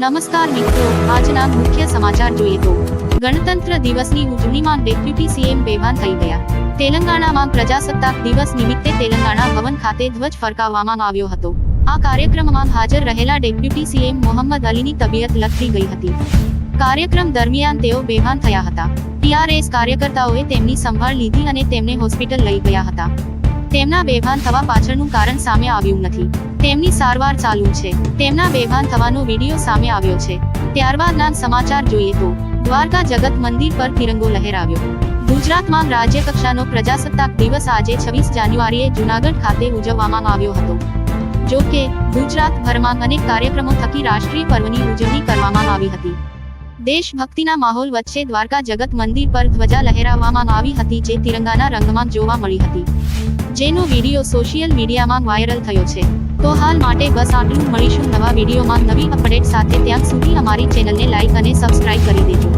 નમસ્કાર મિત્રો, આજના મુખ્ય સમાચાર જોઈએ તો, ગણતંત્ર દિવસની ઉજવણીમાં ડેપ્યુટી સીએમ બેભાન થઈ ગયા. તેલંગાણામાં પ્રજાસત્તાક દિવસ નિમિત્તે તેલંગાણા ભવન ખાતે ધ્વજ ફરકાવવામાં આવ્યો હતો. આ કાર્યક્રમમાં હાજર રહેલા ડેપ્યુટી સીએમ મોહમ્મદ અલીની તબિયત લથડી ગઈ હતી. કાર્યક્રમ દરમિયાન તેઓ બેભાન થયા હતા. ટીઆરએસ કાર્યકર્તાઓએ તેમની સંભાળ લીધી અને તેમને હોસ્પિટલ લઈ ગયા હતા. તેમના બેભાન થવા પાછળનું કારણ સામે આવ્યું નથી. તેમની સારવાર ચાલુ છે. તેમના બેભાન થવાનો વીડિયો સામે આવ્યો છે. ત્યારબાદના સમાચાર જોઈએ તો, દ્વારકા જગત મંદિર પર તિરંગો લહેરાવ્યો. ગુજરાતમાં રાજ્ય કક્ષાનો પ્રજાસત્તાક દિવસ આજે છવ્વીસ જાન્યુઆરીએ જૂનાગઢ ખાતે ઉજવવામાં આવ્યો હતો. જો કે ગુજરાતભરમાં અનેક કાર્યક્રમો થકી રાષ્ટ્રીય પર્વની ઉજવણી કરવામાં આવી હતી. દેશભક્તિના માહોલ વચ્ચે દ્વારકા જગત મંદિર પર ધ્વજા લહેરાવવામાં આવી હતી જે તિરંગાના રંગમાં જોવા મળી હતી. જેનો વીડિયો સોશિયલ મીડિયામાં વાયરલ થયો છે. તો હાલ માટે બસ આટલું મળીશું નવા વિડીયોમાં નવી અપડેટ સાથે. ત્યાં સુધી અમારી ચેનલને લાઇક અને સબસ્ક્રાઇબ કરી દેજો.